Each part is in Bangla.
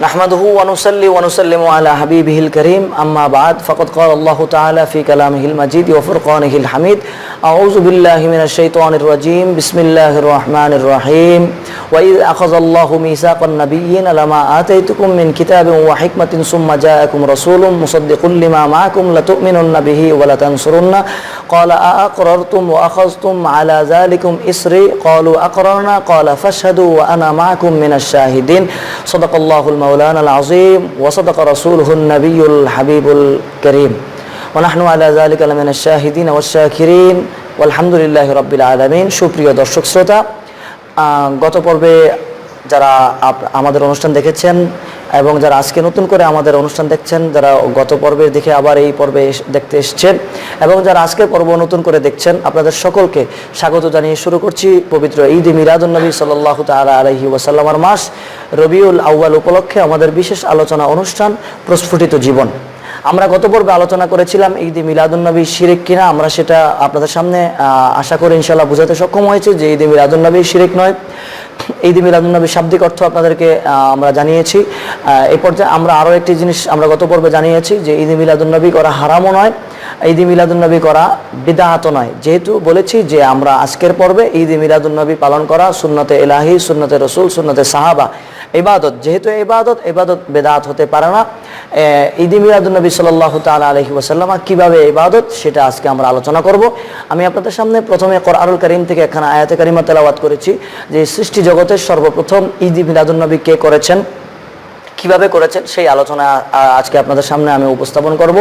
نحمده ونصلي ونسلم على حبيبه الكريم أما بعد فقد قال الله تعالى في كلامه المجيد وفرقانه الحميد أعوذ بالله من الشيطان الرجيم بسم الله الرحمن الرحيم وإذ أخذ الله ميثاق النبيين لما آتيتكم من كتاب وحكمة ثم جاءكم رسول مصدق لما معكم لتؤمنن به ولتنصرن قال أأقررتم وأخذتم على ذلكم إسري قالوا أقررنا قال فاشهدوا وأنا معكم من الشاهدين صدق الله المولانا العظيم وصدق رسوله النبي الحبيب الكريم ونحن على ذلك لمن الشاهدين والشاكرين والحمد لله رب العالمين সুপ্রিয় দর্শক শ্রোতা আহ, গত পর্বে যারা আপ- আমাদের অনুষ্ঠান দেখেছেন এবং যারা আজকে নতুন করে আমাদের অনুষ্ঠান দেখছেন, যারা গত পর্বের দিকে আবার এই পর্বে দেখতে এসছেন এবং যারা আজকের পর্ব নতুন করে দেখছেন, আপনাদের সকলকে স্বাগত জানিয়ে শুরু করছি পবিত্র ঈদ মিলাদুলনবী সাল্লাহ তালা আলহি ওয়াসাল্লামার মাস, রবিউল আউ্বাল উপলক্ষে আমাদের বিশেষ আলোচনা অনুষ্ঠান প্রস্ফুটিত জীবন। আমরা গত পর্বে আলোচনা করেছিলাম ঈদ মিলাদুন্নবী শিরিক কিনা, আমরা সেটা আপনাদের সামনে আশা করি ইনশাল্লাহ বোঝাতে সক্ষম হয়েছে যে ঈদ মিলাদুন্নবী শিরিক নয়। ঈদ মিলাদুন্নবী শাব্দিক অর্থ আপনাদেরকে আমরা জানিয়েছি। এই পর্যায়ে আমরা আরও একটি জিনিস আমরা গত পর্বে জানিয়েছি যে ঈদ মিলাদুন্নবী করা হারামও নয়, ঈদ মিলাদুন্নবী করা বিদাহাত নয়। যেহেতু বলেছি যে আমরা আজকের পর্বে ঈদ মিলাদুন্নবী পালন করা সুন্নতে এলাহি, সুন্নতে রসুল, সুন্নতে সাহাবা ইবাদত, যেহেতু এবাদত এবাদত বেদাত হতে পারে না। ইদি ঈদ মিলাদুন্নবী সাল্লাহ তাল আলহি ওসাল্লামা কীভাবে ইবাদত, সেটা আজকে আমরা আলোচনা করব। আমি আপনাদের সামনে প্রথমে কোরআনুল করিম থেকে এখানে আয়াতে কারিমা তেলাওয়াত করেছি, যে সৃষ্টি জগতের সর্বপ্রথম ঈদ মিরাদুলনবী কে করেছেন? কীভাবে করেছেন সেই আলোচনা আজকে আপনাদের সামনে আমি উপস্থাপন করব।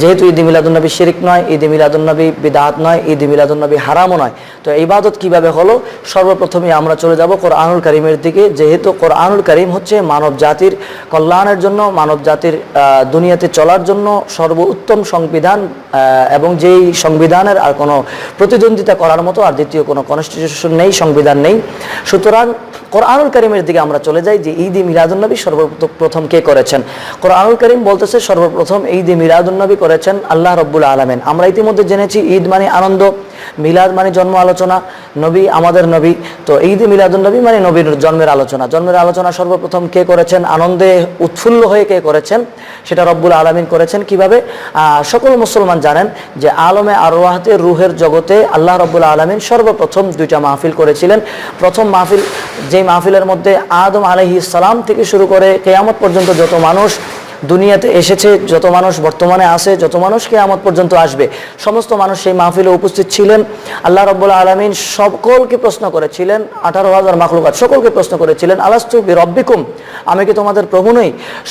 যেহেতু ঈদ মিলাদুন্নবী শিরিক নয়, ঈদ মিলাদুন্নবী বিদাত নয়, ঈদ মিলাদুন্নবী হারামও নয়। তো ইবাদত কীভাবে হলো? সর্বপ্রথমে আমরা চলে যাব কোরআনুল করিমের দিকে। যেহেতু কোরআনুল করিম হচ্ছে মানব জাতির কল্যাণের জন্য, মানব জাতির দুনিয়াতে চলার জন্য সর্বোত্তম সংবিধান এবং যেই সংবিধানের আর কোনো প্রতিদ্বন্দ্বিতা করার মতো আর দ্বিতীয় কোনো কনস্টিটিউশন নেই, সংবিধান নেই। সুতরাং কোরআনুল করিমের দিকে আমরা চলে যাই যে ঈদ মিলাদুন্নবী সর্বপ্রথম কে করেছেন? কোরআনুল করিম বলতেছে সর্বপ্রথম ঈদ মিলাদুন্নবী করেছেন আল্লাহ রব্বুল আলমেন। আমরা ইতিমধ্যে জেনেছি ঈদ মানে আনন্দ। মিলাদ মানে জন্ম আলোচনা, নবী আমাদের নবী। তো ঈদ মিলাদুন্নবী মানে নবীর জন্মের আলোচনা। জন্মের আলোচনা সর্বপ্রথম কে করেছেন? আনন্দে উৎফুল্ল হয়ে কে করেছেন? সেটা রব্বুল আলমিন করেছেন কীভাবে? সকল মুসলমান জানেন যে আলমে আরওয়াহাতে রুহের জগতে আল্লাহ রব্বুল আলমিন সর্বপ্রথম দুইটা মাহফিল করেছিলেন। প্রথম মাহফিল, যেই মাহফিলের মধ্যে আদম আলহি সালাম থেকে শুরু করে কেয়ামত পর্যন্ত যত মানুষ দুনিয়াতে এসেছে, যত মানুষ বর্তমানে আছে, যত মানুষ কেয়ামত পর্যন্ত আসবে, সমস্ত মানুষ সেই মাহফিলে উপস্থিত ছিলেন। আল্লাহ রব্বুল্লা আলমিন সকলকে প্রশ্ন করেছিলেন, আঠারো হাজার মাখলুকাত সকলকে প্রশ্ন করেছিলেন, আলাস্তু রব্বিকুম আমি কি তোমাদের প্রভু নই?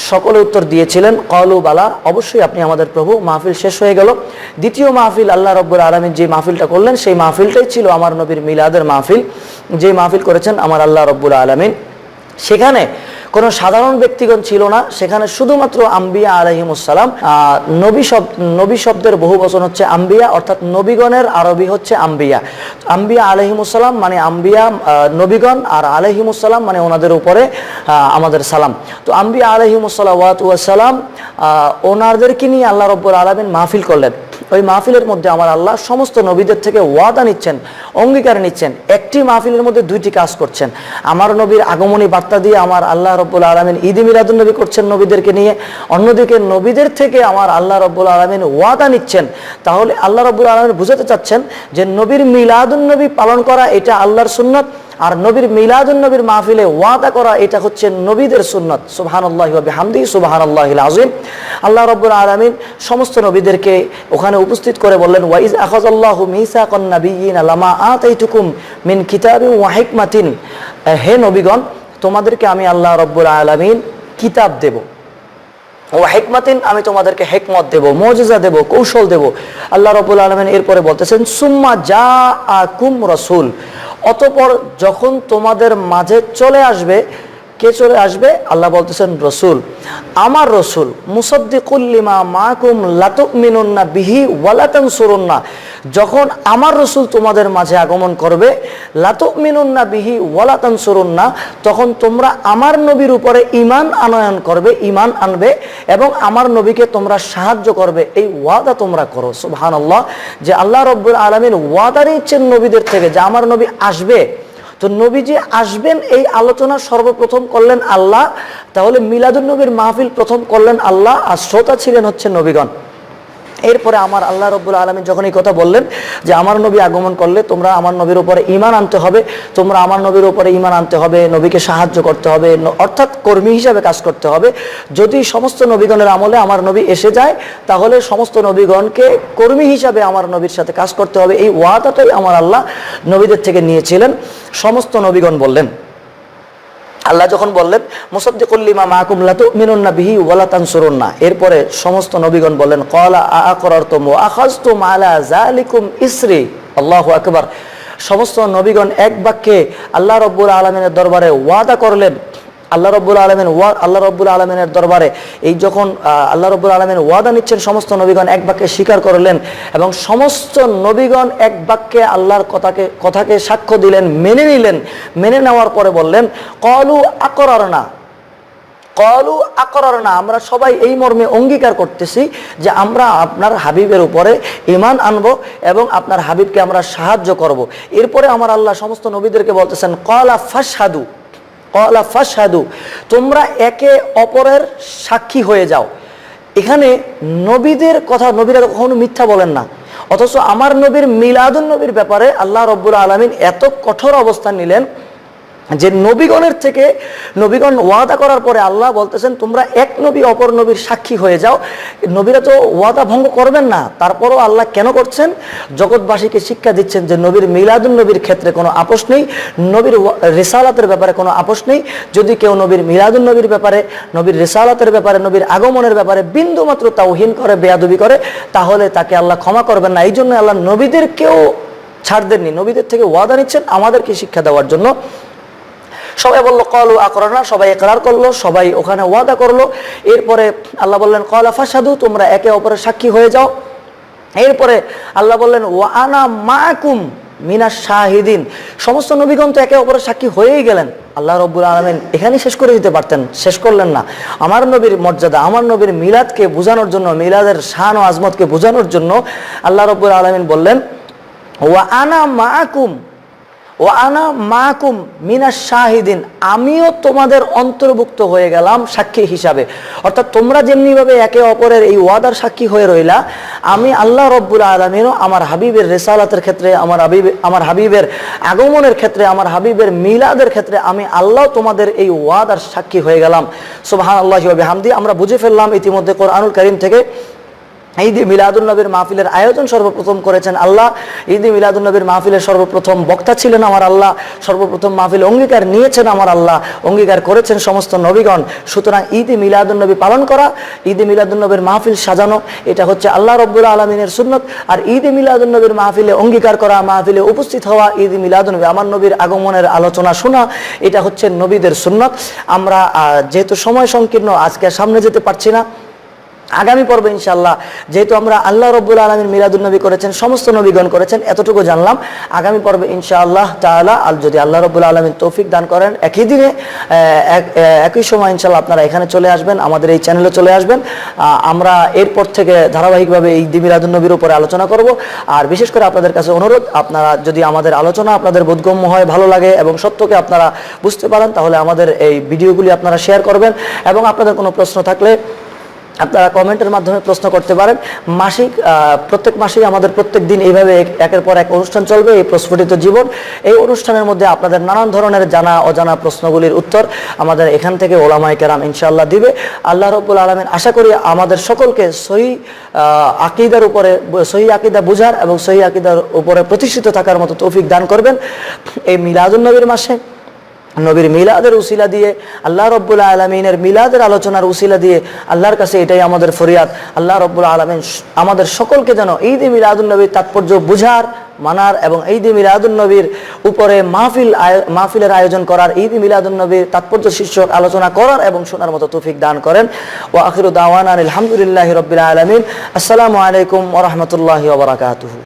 সকলে উত্তর দিয়েছিলেন, কলু, বালা, অবশ্যই আপনি আমাদের প্রভু, মাহফিল শেষ হয়ে গেল। দ্বিতীয় মাহফিল আল্লাহ রব্বুল আলমিন যে মাহফিলটা করলেন, সেই মাহফিলটাই ছিল আমার নবীর মিলাদের মাহফিল। যে মাহফিল করেছেন আমার আল্লাহ রব্বুল আলমিন। সেখানে কোনো সাধারণ ব্যক্তিগণ ছিল না। সেখানে শুধুমাত্র আম্বিয়া আলহিমুসালাম নবী শব্দ নবী শব্দের বহু বচন হচ্ছে আম্বিয়া, অর্থাৎ নবীগণের আরবি হচ্ছে আম্বিয়া। আম্বিয়া আলহিমুসালাম মানে আম্বিয়া নবীগণ, আর আলহিমুসালাম মানে ওনাদের উপরে আমাদের সালাম। তো আম্বিয়া আলহিমুসাল্লাম ওনাদেরকে নিয়ে আল্লাহ রব্বুল আলমিন মাহফিল করলেন। ওই মাহফিলের মধ্যে আমার আল্লাহ সমস্ত নবীদের থেকে ওয়াদা নিচ্ছেন, অঙ্গীকার নিচ্ছেন, একটি মাহফিলের মধ্যে দুইটি কাজ করছেন। আমার নবীর আগমনী বার্তা দিয়ে আমার আল্লাহ রব্বুল আলমিন ঈদ মিলাদুল নবী করছেন নবীদেরকে নিয়ে, অন্যদিকে নবীদের থেকে আমার আল্লাহ রব্বুল আলমিন ওয়াদা নিচ্ছেন। তাহলে আল্লাহ রব্বুল আলমিন বুঝাতে চাচ্ছেন যে নবীর মিলাদুল নবী পালন করা এটা আল্লাহর সুন্নত আর নবীর মিলাদুল নবীর মাহফিলে ওয়াদা করা, এটা হচ্ছে নবীদের সুন্নত। সুবহান আল্লাহ হামদি আল্লাহ আজিম আল্লাহ রব্বুল আলমিন সমস্ত নবীদেরকে ওখানে উপস্থিত করে বললেন ওয়াইজ আখাজ আল্লাহ মিসা কন্নাবিয়িন লামা আতাইতুকুম মিন কিতাবি ওয়া হিকমাতিন। হে নবীগণ, তোমাদেরকে আমি আল্লাহ রব্বুল আলমিন কিতাব দেব। হেকমাতিন, আমি তোমাদেরকে হেকমত দেব, মজেজা দেব, কৌশল দেব। আল্লাহ রবুল আলমেন এরপরে বলতেছেন, সুম্মা যা আকুম রসুল। অতপর যখন তোমাদের মাঝে চলে আসবে কে চলে আসবে? আল্লাহ বলতেছেন, রসুল। আমার রসুল মুসদ্দিকুল্লিমা মাকুম লাতুক মিনুন্না বিহি ওয়ালাতান সুরুন্না যখন আমার রসুল তোমাদের মাঝে আগমন করবে লাতুক মিনুন্না বিহি ওয়ালাতান সুরুন্না তখন তোমরা আমার নবীর উপরে ইমান আনয়ন করবে ইমান আনবে এবং আমার নবীকে তোমরা সাহায্য করবে। এই ওয়াদা তোমরা করো সুবহান আল্লাহ যে আল্লাহ রব্বুল আলমিন ওয়াদা নিচ্ছেন নবীদের থেকে যে আমার নবী আসবে তো নবী যে আসবেন, এই আলোচনা সর্বপ্রথম করলেন আল্লাহ। তাহলে মিলাদুল নবীর মাহফিল প্রথম করলেন আল্লাহ, আর শ্রোতা ছিলেন হচ্ছে নবীগণ। এরপরে আমার আল্লাহ রব্বুল আলমী যখন এই কথা বললেন যে আমার নবী আগমন করলে তোমরা আমার নবীর উপরে ইমান আনতে হবে, তোমরা আমার নবীর উপরে ইমান আনতে হবে, নবীকে সাহায্য করতে হবে অর্থাৎ কর্মী হিসাবে কাজ করতে হবে। যদি সমস্ত নবীগণের আমলে আমার নবী এসে যায়, তাহলে সমস্ত নবীগণকে কর্মী হিসাবে আমার নবীর সাথে কাজ করতে হবে। এই ওয়াদাটাই আমার আল্লাহ নবীদের থেকে নিয়েছিলেন। সমস্ত নবীগণ বললেন আল্লাহ যখন বললেন মুসাদ্দিকুল্লিমা তো লাতু মিনুন্না বিহি ওয়ালা তানসুরুন্না। এরপরে সমস্ত নবীগণ বললেন কলা আ আকরারতুম ওয়া আখাযতুম আলা জালিকুম ইসরি। আল্লাহ আকবার। সমস্ত নবীগণ এক বাক্যে আল্লাহ রব্বুল আলমিনের দরবারে ওয়াদা করলেন আল্লাহ রব্বুল আলমিন ওয়া, আল্লাহ রব্বুল আলমিনের দরবারে এই যখন আল্লাহ রব্বুল আলমিন ওয়াদা নিচ্ছেন, সমস্ত নবীগণ এক বাক্যে স্বীকার করলেন এবং সমস্ত নবীগণ এক বাক্যে আল্লাহর কথাকে কথাকে সাক্ষ্য দিলেন, মেনে নিলেন, মেনে নেওয়ার পরে বললেন, কলু আকরার না কলু আকরার না আমরা সবাই এই মর্মে অঙ্গীকার করতেছি যে আমরা আপনার হাবিবের উপরে ইমান আনব এবং আপনার হাবিবকে আমরা সাহায্য করব। এরপরে আমার আল্লাহ সমস্ত নবীদেরকে বলতেছেন, কলা ফাসাদু কলা ফাসাদু তোমরা একে অপরের সাক্ষী হয়ে যাও। এখানে নবীদের কথা, নবীরা কখনো মিথ্যা বলেন না। অথচ আমার নবীর মিলাদুল নবীর ব্যাপারে আল্লাহ রব্বুল আলমিন এত কঠোর অবস্থান নিলেন যে নবীগণের থেকে নবীগণ ওয়াদা করার পরে আল্লাহ বলতেছেন, তোমরা এক নবী অপর নবীর সাক্ষী হয়ে যাও। নবীরা তো ওয়াদা ভঙ্গ করবেন না। তারপরও আল্লাহ কেন করছেন? জগৎবাসীকে শিক্ষা দিচ্ছেন যে নবীর মিলাদুন নবীর ক্ষেত্রে কোনো আপোষ নেই, নবীর রিসালাতের ব্যাপারে কোনো আপোষ নেই। যদি কেউ নবীর মিলাদুন নবীর ব্যাপারে, নবীর রিসালাতের ব্যাপারে, নবীর আগমনের ব্যাপারে বিন্দুমাত্র তাওহীন করে, বেয়াদবি করে, তাহলে তাকে আল্লাহ ক্ষমা করবেন না। এই জন্য আল্লাহ নবীদেরকেও ছাড় দেননি। নবীদের থেকে ওয়াদা নিচ্ছেন আমাদেরকে শিক্ষা দেওয়ার জন্য। সবাই বলল, কলু আকরনা সবাই একরার করল, সবাই ওখানে ওয়াদা করল। এরপরে আল্লাহ বললেন, কলা ফাসাদু তোমরা একে অপরের সাক্ষী হয়ে যাও। এরপরে আল্লাহ বললেন, ওয়া আনা মাকুম মিনা শাহিদিন সমস্ত নবীগণ তো একে অপরের সাক্ষী হয়েই গেলেন। আল্লাহ রব্বুল আলমিন এখানেই শেষ করে দিতে পারতেন, শেষ করলেন না। আমার নবীর মর্যাদা, আমার নবীর মিলাদকে বোঝানোর জন্য, মিলাদের শান ও আজমতকে বোঝানোর জন্য আল্লাহ রব্বুল আলমিন বললেন, ওয়া আনা মাকুম ও আনা মাকুম মিনা শাহিদিন, আমিও তোমাদের অন্তর্ভুক্ত হয়ে গেলাম সাক্ষী হিসাবে। অর্থাৎ তোমরা যেমনিভাবে একে অপরের এই ওয়াদার সাক্ষী হয়ে রইলা, আমি আল্লাহ রব্বুল আলমিনও আমার হাবিবের রেসালাতের ক্ষেত্রে, আমার হাবিব, আমার হাবিবের আগমনের ক্ষেত্রে, আমার হাবিবের মিলাদের ক্ষেত্রে আমি আল্লাহ তোমাদের এই ওয়াদার সাক্ষী হয়ে গেলাম। সুবাহান আল্লাহ হামদি আমরা বুঝে ফেললাম ইতিমধ্যে কোরআনুল করিম থেকে ঈদ মিলাদুল নবীর মাহফিলের আয়োজন সর্বপ্রথম করেছেন আল্লাহ। ঈদ মিলাদুল নবীর মাহফিলের সর্বপ্রথম বক্তা ছিলেন আমার আল্লাহ, সর্বপ্রথম মাহফিল অঙ্গীকার নিয়েছেন আমার আল্লাহ, অঙ্গীকার করেছেন সমস্ত নবীগণ। সুতরাং ঈদ মিলাদুল নবী পালন করা, ঈদ মিলাদুল নবীর মাহফিল সাজানো, এটা হচ্ছে আল্লাহ রব্বুল আলমিনের সুন্নত। আর ঈদ মিলাদুল নবীর মাহফিলে অঙ্গীকার করা, মাহফিলে উপস্থিত হওয়া, ঈদ মিলাদুল নবী, আমার নবীর আগমনের আলোচনা শোনা, এটা হচ্ছে নবীদের সুন্নত। আমরা যেহেতু সময় সংকীর্ণ, আজকে সামনে যেতে পারছি না। আগামী পর্বে ইনশাল্লাহ যেহেতু আমরা আল্লাহ রব্বুল আলমিন মিলাদুল নবী করেছেন, সমস্ত নবীগণ করেছেন, এতটুকু জানলাম। আগামী পর্বে ইনশাআল্লাহ তাআলা আল যদি আল্লাহ রব্বুল আলমিন তৌফিক দান করেন, একই দিনে এক- একই সময় ইনশাল্লাহ আপনারা এখানে চলে আসবেন, আমাদের এই চ্যানেলে চলে আসবেন। আমরা এরপর থেকে ধারাবাহিকভাবে এই দি মিলাদুল নবীর উপরে আলোচনা করব। আর বিশেষ করে আপনাদের কাছে অনুরোধ, আপনারা যদি আমাদের আলোচনা আপনাদের বোধগম্য হয়, ভালো লাগে এবং সত্যকে আপনারা বুঝতে পারেন, তাহলে আমাদের এই ভিডিওগুলি আপনারা শেয়ার করবেন। এবং আপনাদের কোনো প্রশ্ন থাকলে আপনারা কমেন্টের মাধ্যমে প্রশ্ন করতে পারেন। মাসিক প্রত্যেক মাসেই আমাদের প্রত্যেক দিন এইভাবে এক- একের পর এক অনুষ্ঠান চলবে এই প্রস্ফুটিত জীবন। এই অনুষ্ঠানের মধ্যে আপনাদের নানান ধরনের জানা অজানা প্রশ্নগুলির উত্তর আমাদের এখান থেকে ওলামাই কেরাম ইনশাআল্লাহ দিবে। আল্লাহ রব্বুল আলমিন আশা করি আমাদের সকলকে সহি আকিদার উপরে, সহি আকিদা বুঝার এবং সহি আকিদার উপরে প্রতিষ্ঠিত থাকার মতো তৌফিক দান করবেন। এই মিলাদুল নবীর মাসে নবীর মিলাদের উসিলা দিয়ে, আল্লাহ রব্বুল আলমিনের মিলাদের আলোচনার উসিলা দিয়ে আল্লাহর কাছে এটাই আমাদের ফরিয়াদ। আল্লাহ রব্বুল আলমিন আমাদের সকলকে যেন ঈদ মিলাদুল নবীর তাৎপর্য বুঝার, মানার এবং ঈদ মিলাদুল নবীর উপরে মাহফিল মাহফিলের আয়োজন করার, ঈদ মিলাদুল নবীর তাৎপর্য শীর্ষক আলোচনা করার এবং শোনার মতো তৌফিক দান করেন। ও আখিরু দাওয়ান আলহামদুলিল্লাহ রবিল আলমিন। আসসালামু আলাইকুম ওরহমতুল্লাহ